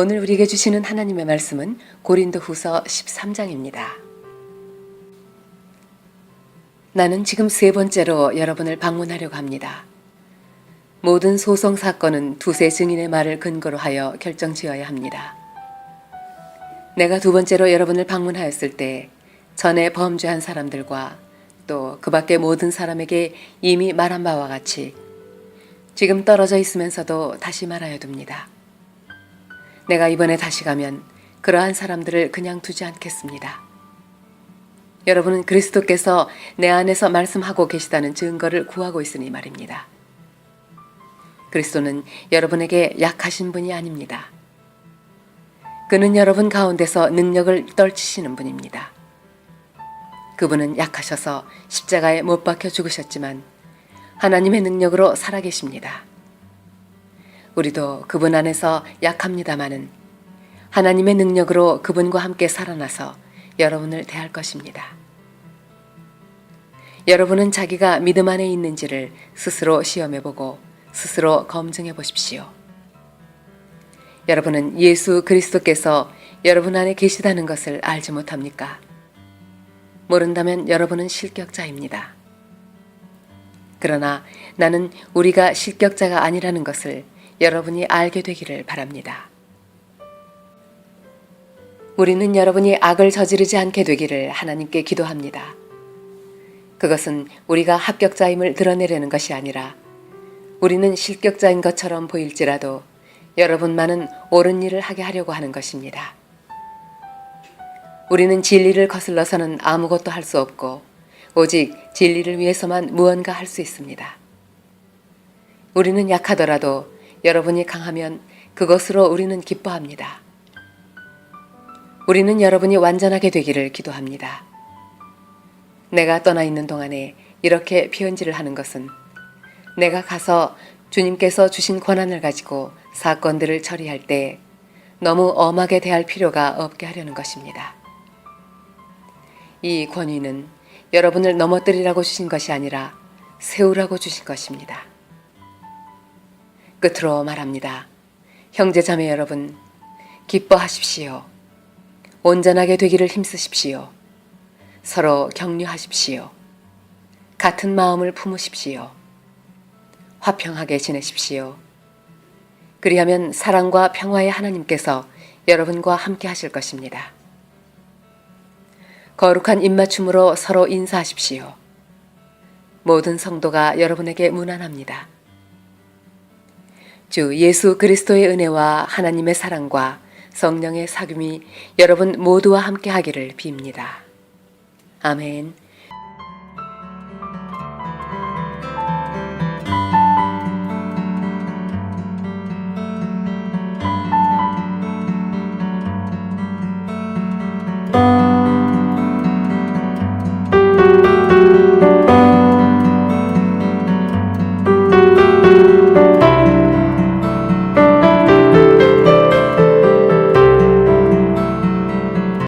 오늘 우리에게 주시는 하나님의 말씀은 고린도 후서 13장입니다. 나는 지금 세 번째로 여러분을 방문하려고 합니다. 모든 소송 사건은 두세 증인의 말을 근거로 하여 결정 지어야 합니다. 내가 두 번째로 여러분을 방문하였을 때 전에 범죄한 사람들과 또 그 밖의 모든 사람에게 이미 말한 바와 같이 지금 떨어져 있으면서도 다시 말하여 둡니다. 내가 이번에 다시 가면 그러한 사람들을 그냥 두지 않겠습니다. 여러분은 그리스도께서 내 안에서 말씀하고 계시다는 증거를 구하고 있으니 말입니다. 그리스도는 여러분에게 약하신 분이 아닙니다. 그는 여러분 가운데서 능력을 떨치시는 분입니다. 그분은 약하셔서 십자가에 못 박혀 죽으셨지만 하나님의 능력으로 살아계십니다. 우리도 그분 안에서 약합니다마는 하나님의 능력으로 그분과 함께 살아나서 여러분을 대할 것입니다. 여러분은 자기가 믿음 안에 있는지를 스스로 시험해 보고 스스로 검증해 보십시오. 여러분은 예수 그리스도께서 여러분 안에 계시다는 것을 알지 못합니까? 모른다면 여러분은 실격자입니다. 그러나 나는 우리가 실격자가 아니라는 것을 여러분이 알게 되기를 바랍니다. 우리는 여러분이 악을 저지르지 않게 되기를 하나님께 기도합니다. 그것은 우리가 합격자임을 드러내려는 것이 아니라 우리는 실격자인 것처럼 보일지라도 여러분만은 옳은 일을 하게 하려고 하는 것입니다. 우리는 진리를 거슬러서는 아무것도 할 수 없고 오직 진리를 위해서만 무언가 할 수 있습니다. 우리는 약하더라도 여러분이 강하면 그것으로 우리는 기뻐합니다. 우리는 여러분이 완전하게 되기를 기도합니다. 내가 떠나 있는 동안에 이렇게 피언지를 하는 것은 내가 가서 주님께서 주신 권한을 가지고 사건들을 처리할 때 너무 엄하게 대할 필요가 없게 하려는 것입니다. 이 권위는 여러분을 넘어뜨리라고 주신 것이 아니라 세우라고 주신 것입니다. 끝으로 말합니다. 형제 자매 여러분, 기뻐하십시오. 온전하게 되기를 힘쓰십시오. 서로 격려하십시오. 같은 마음을 품으십시오. 화평하게 지내십시오. 그리하면 사랑과 평화의 하나님께서 여러분과 함께 하실 것입니다. 거룩한 입맞춤으로 서로 인사하십시오. 모든 성도가 여러분에게 무난합니다. 주 예수 그리스도의 은혜와 하나님의 사랑과 성령의 사귐이 여러분 모두와 함께 하기를 빕니다. 아멘.